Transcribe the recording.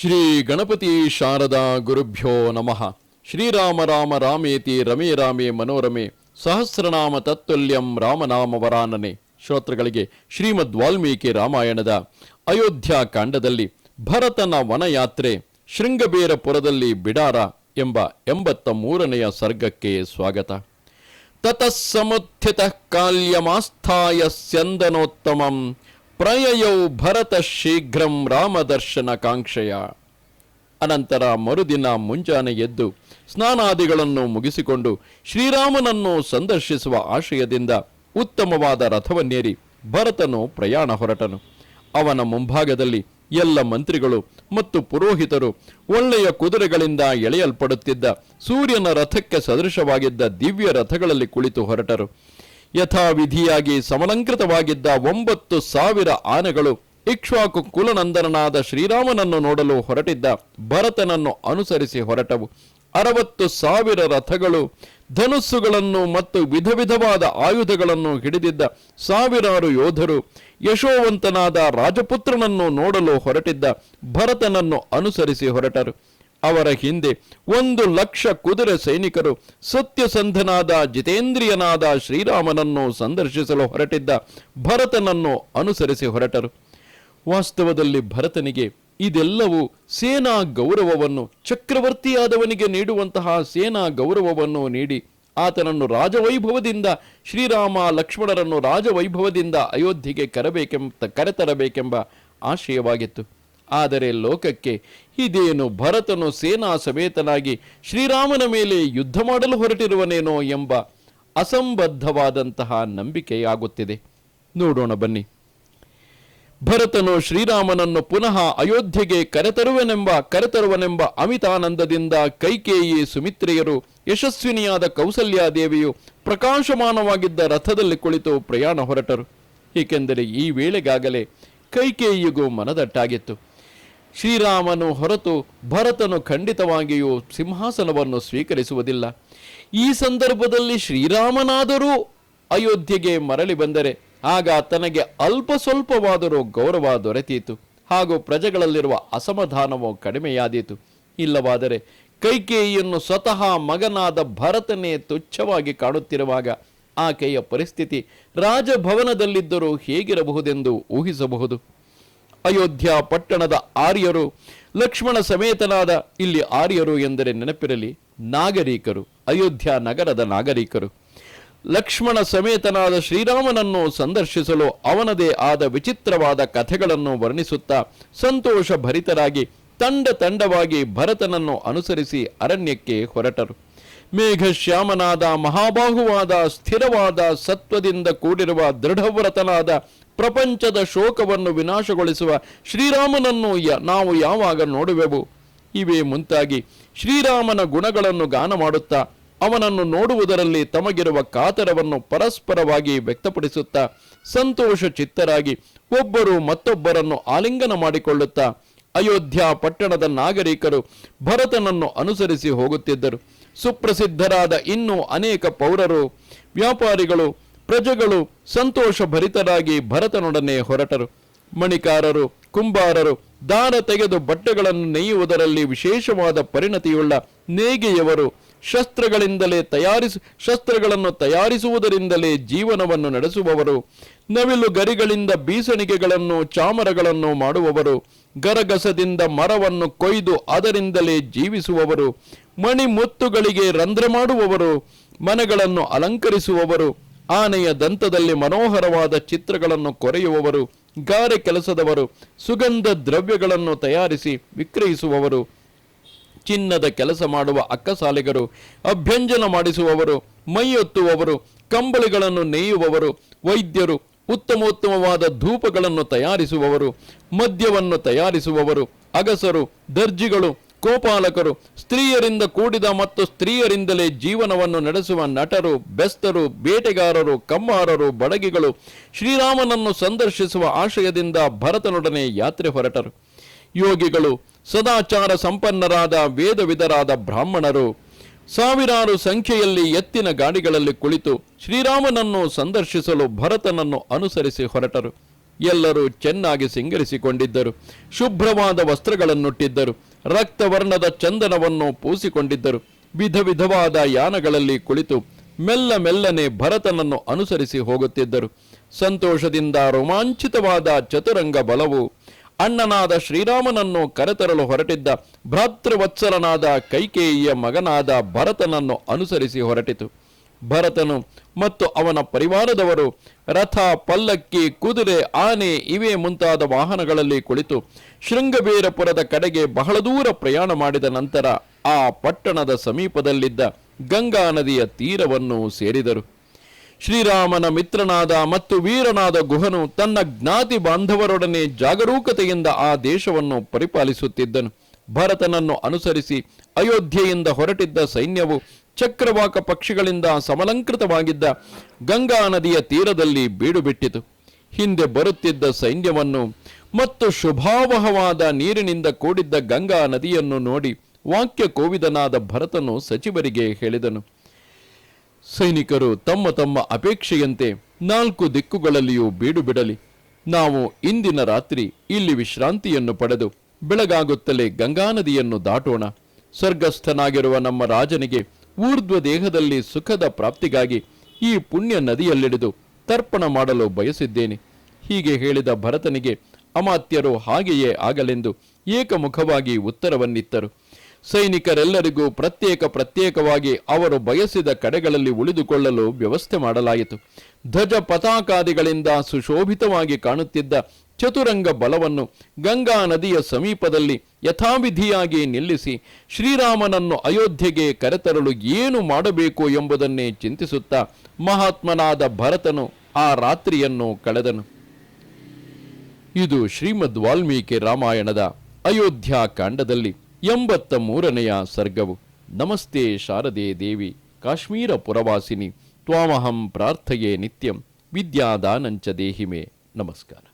ಶ್ರೀ ಗಣಪತಿ ಶಾರದಾ ಗುರುಭ್ಯೋ ನಮಃ. ಶ್ರೀರಾಮ ರಾಮ ರಾಮೇತಿ ರಮೇ ರಾಮೇ ಮನೋರಮೆ. ಸಹಸ್ರನಾಮ ತತ್ತುಲ್ಯಂ ರಾಮನಾಮ ವರಾನನೆ ಶ್ರೋತೃಗಳಿಗೆ ಶ್ರೀಮದ್ ವಾಲ್ಮೀಕಿ ರಾಮಾಯಣದ ಅಯೋಧ್ಯ ಕಾಂಡದಲ್ಲಿ ಭರತನ ವನಯಾತ್ರೆ ಶೃಂಗಬೇರಪುರದಲ್ಲಿ ಬಿಡಾರ ಎಂಬ ಎಂಬತ್ತ ಮೂರನೆಯ ಸರ್ಗಕ್ಕೆ ಸ್ವಾಗತ. ತತಃ ಸಮುತ್ಥಿತ ಕಾಲ್ಯಮಾಸ್ಥಾಯ ಸ್ಯಂದನೋತ್ತಮಂ ಪ್ರಯಯೌ ಭರತ ಶೀಘ್ರಂ ರಾಮದರ್ಶನ ಕಾಂಕ್ಷೆಯ. ಅನಂತರ ಮರುದಿನ ಮುಂಜಾನೆ ಎದ್ದು ಸ್ನಾನಾದಿಗಳನ್ನು ಮುಗಿಸಿಕೊಂಡು ಶ್ರೀರಾಮನನ್ನು ಸಂದರ್ಶಿಸುವ ಆಶಯದಿಂದ ಉತ್ತಮವಾದ ರಥವನ್ನೇರಿ ಭರತನು ಪ್ರಯಾಣ ಹೊರಟನು. ಅವನ ಮುಂಭಾಗದಲ್ಲಿ ಎಲ್ಲ ಮಂತ್ರಿಗಳು ಮತ್ತು ಪುರೋಹಿತರು ಒಳ್ಳೆಯ ಕುದುರೆಗಳಿಂದ ಎಳೆಯಲ್ಪಡುತ್ತಿದ್ದ ಸೂರ್ಯನ ರಥಕ್ಕೆ ಸದೃಶವಾಗಿದ್ದ ದಿವ್ಯ ರಥಗಳಲ್ಲಿ ಕುಳಿತು ಹೊರಟರು. ಯಥಾವಿಧಿಯಾಗಿ ಸಮಲಂಕೃತವಾಗಿದ್ದ ಒಂಬತ್ತು ಸಾವಿರ ಆನೆಗಳು ಇಕ್ಷ್ವಾಕು ಕುಲನಂದನಾದ ಶ್ರೀರಾಮನನ್ನು ನೋಡಲು ಹೊರಟಿದ್ದ ಭರತನನ್ನು ಅನುಸರಿಸಿ ಹೊರಟವು. ಅರವತ್ತು ಸಾವಿರ ರಥಗಳು, ಧನುಸ್ಸುಗಳನ್ನು ಮತ್ತು ವಿಧ ವಿಧವಾದ ಆಯುಧಗಳನ್ನು ಹಿಡಿದಿದ್ದ ಸಾವಿರಾರು ಯೋಧರು, ಯಶೋವಂತನಾದ ರಾಜಪುತ್ರನನ್ನು ನೋಡಲು ಹೊರಟಿದ್ದ ಭರತನನ್ನು ಅನುಸರಿಸಿ ಹೊರಟರು. ಅವರ ಹಿಂದೆ ಒಂದು ಲಕ್ಷ ಕುದುರೆ ಸೈನಿಕರು ಸತ್ಯಸಂಧನಾದ ಜಿತೇಂದ್ರಿಯನಾದ ಶ್ರೀರಾಮನನ್ನು ಸಂದರ್ಶಿಸಲು ಹೊರಟಿದ್ದ ಭರತನನ್ನು ಅನುಸರಿಸಿ ಹೊರಟರು. ವಾಸ್ತವದಲ್ಲಿ ಭರತನಿಗೆ ಇದೆಲ್ಲವೂ ಸೇನಾ ಗೌರವವನ್ನು, ಚಕ್ರವರ್ತಿಯಾದವನಿಗೆ ನೀಡುವಂತಹ ಸೇನಾ ಗೌರವವನ್ನು ನೀಡಿ ಆತನನ್ನು ರಾಜವೈಭವದಿಂದ, ಶ್ರೀರಾಮ ಲಕ್ಷ್ಮಣರನ್ನು ರಾಜವೈಭವದಿಂದ ಅಯೋಧ್ಯೆಗೆ ಕರಬೇಕೆಂಬ, ಕರೆತರಬೇಕೆಂಬ ಆಶಯವಾಗಿತ್ತು. ಆದರೆ ಲೋಕಕ್ಕೆ ಇದೇನು ಭರತನು ಸೇನಾ ಸಮೇತನಾಗಿ ಶ್ರೀರಾಮನ ಮೇಲೆ ಯುದ್ಧ ಮಾಡಲು ಹೊರಟಿರುವನೇನೋ ಎಂಬ ಅಸಂಬದ್ಧವಾದಂತಹ ನಂಬಿಕೆಯಾಗುತ್ತಿದೆ. ನೋಡೋಣ ಬನ್ನಿ. ಭರತನು ಶ್ರೀರಾಮನನ್ನು ಪುನಃ ಅಯೋಧ್ಯೆಗೆ ಕರೆತರುವನೆಂಬ ಕರೆತರುವನೆಂಬ ಅಮಿತಾನಂದದಿಂದ ಕೈಕೇಯಿ ಸುಮಿತ್ರೆಯರು, ಯಶಸ್ವಿನಿಯಾದ ಕೌಸಲ್ಯಾದೇವಿಯು ಪ್ರಕಾಶಮಾನವಾಗಿದ್ದ ರಥದಲ್ಲಿ ಕುಳಿತು ಪ್ರಯಾಣ ಹೊರಟರು. ಏಕೆಂದರೆ ಈ ವೇಳೆಗಾಗಲೇ ಕೈಕೇಯಿಗೂ ಮನದಟ್ಟಾಗಿತ್ತು. ಶ್ರೀರಾಮನು ಹೊರತು ಭರತನು ಖಂಡಿತವಾಗಿಯೂ ಸಿಂಹಾಸನವನ್ನು ಸ್ವೀಕರಿಸುವುದಿಲ್ಲ. ಈ ಸಂದರ್ಭದಲ್ಲಿ ಶ್ರೀರಾಮನಾದರೂ ಅಯೋಧ್ಯೆಗೆ ಮರಳಿ ಬಂದರೆ ಆಗ ತನಗೆ ಅಲ್ಪ ಸ್ವಲ್ಪವಾದರೂ ಗೌರವ ದೊರೆತೀತು ಹಾಗೂ ಪ್ರಜೆಗಳಲ್ಲಿರುವ ಅಸಮಾಧಾನವು ಕಡಿಮೆಯಾದೀತು. ಇಲ್ಲವಾದರೆ ಕೈಕೇಯಿಯನ್ನು ಸ್ವತಃ ಮಗನಾದ ಭರತನೇ ತುಚ್ಛವಾಗಿ ಕಾಣುತ್ತಿರುವಾಗ ಆಕೆಯ ಪರಿಸ್ಥಿತಿ ರಾಜಭವನದಲ್ಲಿದ್ದರೂ ಹೇಗಿರಬಹುದೆಂದು ಊಹಿಸಬಹುದು. ಅಯೋಧ್ಯ ಪಟ್ಟಣದ ಆರ್ಯರು, ಲಕ್ಷ್ಮಣ ಸಮೇತನಾದ ಇಲ್ಲಿ ಆರ್ಯರು ಎಂದರೆ ನೆನಪಿರಲಿ, ನಾಗರಿಕರು, ಅಯೋಧ್ಯ ನಗರದ ನಾಗರಿಕರು. ಲಕ್ಷ್ಮಣ ಸಮೇತನಾದ ಶ್ರೀರಾಮನನ್ನು ಸಂದರ್ಶಿಸಲು ಅವನದೇ ಆದ ವಿಚಿತ್ರವಾದ ಕಥೆಗಳನ್ನು ವರ್ಣಿಸುತ್ತಾ ಸಂತೋಷ ಭರಿತರಾಗಿ ತಂಡ ತಂಡವಾಗಿ ಭರತನನ್ನು ಅನುಸರಿಸಿ ಅರಣ್ಯಕ್ಕೆ ಹೊರಟರು. ಮೇಘಶ್ಯಾಮನಾದ ಮಹಾಬಾಹುವಾದ ಸ್ಥಿರವಾದ ಸತ್ವದಿಂದ ಕೂಡಿರುವ ದೃಢವ್ರತನಾದ ಪ್ರಪಂಚದ ಶೋಕವನ್ನು ವಿನಾಶಗೊಳಿಸುವ ಶ್ರೀರಾಮನನ್ನು ನಾವು ಯಾವಾಗ ನೋಡುವೆವು? ಇವೇ ಮುಂತಾಗಿ ಶ್ರೀರಾಮನ ಗುಣಗಳನ್ನು ಗಾನ ಮಾಡುತ್ತಾ, ಅವನನ್ನು ನೋಡುವುದರಲ್ಲಿ ತಮಗಿರುವ ಕಾತರವನ್ನು ಪರಸ್ಪರವಾಗಿ ವ್ಯಕ್ತಪಡಿಸುತ್ತಾ, ಸಂತೋಷ ಚಿತ್ತರಾಗಿ ಒಬ್ಬರು ಮತ್ತೊಬ್ಬರನ್ನು ಆಲಿಂಗನ ಮಾಡಿಕೊಳ್ಳುತ್ತಾ, ಅಯೋಧ್ಯ ಪಟ್ಟಣದ ನಾಗರಿಕರು ಭರತನನ್ನು ಅನುಸರಿಸಿ ಹೋಗುತ್ತಿದ್ದರು. ಸುಪ್ರಸಿದ್ಧರಾದ ಇನ್ನೂ ಅನೇಕ ಪೌರರು, ವ್ಯಾಪಾರಿಗಳು, ಪ್ರಜೆಗಳು ಸಂತೋಷ ಭರಿತರಾಗಿ ಭರತನೊಡನೆ ಹೊರಟರು. ಮಣಿಕಾರರು, ಕುಂಬಾರರು ದಾರ ತೆಗೆದು ಬಟ್ಟೆಗಳನ್ನು ನೇಯುವುದರಲ್ಲಿ ವಿಶೇಷವಾದ ಪರಿಣತಿಯುಳ್ಳ ನೇಗೆಯವರು ಶಸ್ತ್ರಗಳಿಂದಲೇ ತಯಾರಿಸ, ಶಸ್ತ್ರಗಳನ್ನು ತಯಾರಿಸುವುದರಿಂದಲೇ ಜೀವನವನ್ನು ನಡೆಸುವವರು. ನವಿಲು ಗರಿಗಳಿಂದ ಬೀಸಣಿಗೆಗಳನ್ನು, ಚಾಮರಗಳನ್ನು ಮಾಡುವವರು. ಗರಗಸದಿಂದ ಮರವನ್ನು ಕೊಯ್ದು ಅದರಿಂದಲೇ ಜೀವಿಸುವವರು. ಮಣಿಮುತ್ತುಗಳಿಗೆ ರಂಧ್ರ ಮಾಡುವವರು, ಮನೆಗಳನ್ನು ಅಲಂಕರಿಸುವವರು, ಆನೆಯ ದಂತದಲ್ಲಿ ಮನೋಹರವಾದ ಚಿತ್ರಗಳನ್ನು ಕೊರೆಯುವವರು, ಗಾರೆ ಕೆಲಸದವರು, ಸುಗಂಧ ದ್ರವ್ಯಗಳನ್ನು ತಯಾರಿಸಿ ವಿಕ್ರಯಿಸುವವರು, ಚಿನ್ನದ ಕೆಲಸ ಮಾಡುವ ಅಕ್ಕಸಾಲಿಗರು, ಅಭ್ಯಂಜನ ಮಾಡಿಸುವವರು, ಮೈಯೊತ್ತುವವರು, ಕಂಬಳಿಗಳನ್ನು ನೇಯುವವರು, ವೈದ್ಯರು, ಉತ್ತಮೋತ್ತಮವಾದ ಧೂಪಗಳನ್ನು ತಯಾರಿಸುವವರು, ಮದ್ಯವನ್ನು ತಯಾರಿಸುವವರು, ಅಗಸರು, ದರ್ಜಿಗಳು ಕೋಪಾಲಕರು ಸ್ತ್ರೀಯರಿಂದ ಕೂಡಿದ ಮತ್ತು ಸ್ತ್ರೀಯರಿಂದಲೇ ಜೀವನವನ್ನು ನಡೆಸುವ ನಟರು, ಬೆಸ್ತರು, ಬೇಟೆಗಾರರು ಕಮ್ಮಾರರು ಬಡಗಿಗಳು ಶ್ರೀರಾಮನನ್ನು ಸಂದರ್ಶಿಸುವ ಆಶಯದಿಂದ ಭರತನೊಡನೆ ಯಾತ್ರೆ ಹೊರಟರು. ಯೋಗಿಗಳು, ಸದಾಚಾರ ಸಂಪನ್ನರಾದ ವೇದವಿದರಾದ ಬ್ರಾಹ್ಮಣರು ಸಾವಿರಾರು ಸಂಖ್ಯೆಯಲ್ಲಿ ಎತ್ತಿನ ಗಾಡಿಗಳಲ್ಲಿ ಕುಳಿತು ಶ್ರೀರಾಮನನ್ನು ಸಂದರ್ಶಿಸಲು ಭರತನನ್ನು ಅನುಸರಿಸಿ ಹೊರಟರು. ಎಲ್ಲರೂ ಚೆನ್ನಾಗಿ ಸಿಂಗರಿಸಿಕೊಂಡಿದ್ದರು. ಶುಭ್ರವಾದ ವಸ್ತ್ರಗಳನ್ನುಟ್ಟಿದ್ದರು. ರಕ್ತವರ್ಣದ ಚಂದನವನ್ನು ಪೂಸಿಕೊಂಡಿದ್ದರು. ವಿಧ ವಿಧವಾದ ಯಾನಗಳಲ್ಲಿ ಕುಳಿತು ಮೆಲ್ಲ ಮೆಲ್ಲನೆ ಭರತನನ್ನು ಅನುಸರಿಸಿ ಹೋಗುತ್ತಿದ್ದರು. ಸಂತೋಷದಿಂದ ರೋಮಾಂಚಿತವಾದ ಚತುರಂಗ ಬಲವು ಅಣ್ಣನಾದ ಶ್ರೀರಾಮನನ್ನು ಕರೆತರಲು ಹೊರಟಿದ್ದ ಭ್ರಾತೃವತ್ಸಲನಾದ ಕೈಕೇಯಿಯ ಮಗನಾದ ಭರತನನ್ನು ಅನುಸರಿಸಿ ಹೊರಟಿತು. ಭರತನು ಮತ್ತು ಅವನ ಪರಿವಾರದವರು ರಥ, ಪಲ್ಲಕ್ಕಿ, ಕುದುರೆ, ಆನೆ ಇವೇ ಮುಂತಾದ ವಾಹನಗಳಲ್ಲಿ ಕುಳಿತು ಶೃಂಗಬೇರಪುರದ ಕಡೆಗೆ ಬಹಳ ದೂರ ಪ್ರಯಾಣ ಮಾಡಿದ ನಂತರ ಆ ಪಟ್ಟಣದ ಸಮೀಪದಲ್ಲಿದ್ದ ಗಂಗಾ ನದಿಯ ತೀರವನ್ನು ಸೇರಿದರು. ಶ್ರೀರಾಮನ ಮಿತ್ರನಾದ ಮತ್ತು ವೀರನಾದ ಗುಹನು ತನ್ನ ಜ್ಞಾತಿ ಬಾಂಧವರೊಡನೆ ಜಾಗರೂಕತೆಯಿಂದ ಆ ದೇಶವನ್ನು ಪರಿಪಾಲಿಸುತ್ತಿದ್ದನು. ಭರತನನ್ನು ಅನುಸರಿಸಿ ಅಯೋಧ್ಯೆಯಿಂದ ಹೊರಟಿದ್ದ ಸೈನ್ಯವು ಚಕ್ರವಾಕ ಪಕ್ಷಿಗಳಿಂದ ಸಮಲಂಕೃತವಾಗಿದ್ದ ಗಂಗಾ ನದಿಯ ತೀರದಲ್ಲಿ ಬೀಡುಬಿಟ್ಟಿತು. ಹಿಂದೆ ಬರುತ್ತಿದ್ದ ಸೈನ್ಯವನ್ನು ಮತ್ತು ಶುಭಾವಹವಾದ ನೀರಿನಿಂದ ಕೂಡಿದ್ದ ಗಂಗಾ ನದಿಯನ್ನು ನೋಡಿ ವಾಕ್ಯ ಕೋವಿದನಾದ ಭರತನು ಸಚಿವರಿಗೆ ಹೇಳಿದನು. ಸೈನಿಕರು ತಮ್ಮ ತಮ್ಮ ಅಪೇಕ್ಷೆಯಂತೆ ನಾಲ್ಕು ದಿಕ್ಕುಗಳಲ್ಲಿಯೂ ಬೀಡು ಬಿಡಲಿ ನಾವು ಇಂದಿನ ರಾತ್ರಿ ಇಲ್ಲಿ ವಿಶ್ರಾಂತಿಯನ್ನು ಪಡೆದು ಬೆಳಗಾಗುತ್ತಲೇ ಗಂಗಾ ನದಿಯನ್ನು ದಾಟೋಣ. ಸ್ವರ್ಗಸ್ಥನಾಗಿರುವ ನಮ್ಮ ರಾಜನಿಗೆ ಊರ್ಧ್ವ ದೇಹದಲ್ಲಿ ಸುಖದ ಪ್ರಾಪ್ತಿಗಾಗಿ ಈ ಪುಣ್ಯ ನದಿಯಲ್ಲಿಡಿದು ತರ್ಪಣ ಮಾಡಲು ಬಯಸಿದ್ದೇನೆ. ಹೀಗೆ ಹೇಳಿದ ಭರತನಿಗೆ ಅಮಾತ್ಯರು ಹಾಗೆಯೇ ಆಗಲೆಂದು ಏಕಮುಖವಾಗಿ ಉತ್ತರವನ್ನಿತ್ತರು. ಸೈನಿಕರೆಲ್ಲರಿಗೂ ಪ್ರತ್ಯೇಕ ಪ್ರತ್ಯೇಕವಾಗಿ ಅವರು ಬಯಸಿದ ಕಡೆಗಳಲ್ಲಿ ಉಳಿದುಕೊಳ್ಳಲು ವ್ಯವಸ್ಥೆ ಮಾಡಲಾಯಿತು. ಧ್ವಜ ಪತಾಕಾದಿಗಳಿಂದ ಸುಶೋಭಿತವಾಗಿ ಕಾಣುತ್ತಿದ್ದ ಚತುರಂಗ ಬಲವನ್ನು ಗಂಗಾ ನದಿಯ ಸಮೀಪದಲ್ಲಿ ಯಥಾವಿಧಿಯಾಗಿ ನಿಲ್ಲಿಸಿ ಶ್ರೀರಾಮನನ್ನು ಅಯೋಧ್ಯೆಗೆ ಕರೆತರಲು ಏನು ಮಾಡಬೇಕು ಎಂಬುದನ್ನೇ ಚಿಂತಿಸುತ್ತಾ ಮಹಾತ್ಮನಾದ ಭರತನು ಆ ರಾತ್ರಿಯನ್ನು ಕಳೆದನು. ಇದು ಶ್ರೀಮದ್ ವಾಲ್ಮೀಕಿ ರಾಮಾಯಣದ ಅಯೋಧ್ಯಾ ಕಾಂಡದಲ್ಲಿ. ಎಂಬತ್ತ ಮೂರನೆಯ ಸರ್ಗವು. ನಮಸ್ತೆ ಶಾರದೆ ದೇವಿ ಕಾಶ್ಮೀರ ಪುರವಾಸಿನಿ ತ್ವಾಮಹಂ ಪ್ರಾರ್ಥಯೇ ನಿತ್ಯಂ ವಿದ್ಯಾದಾನಂಚ ದೇಹಿಮೆ. ನಮಸ್ಕಾರ.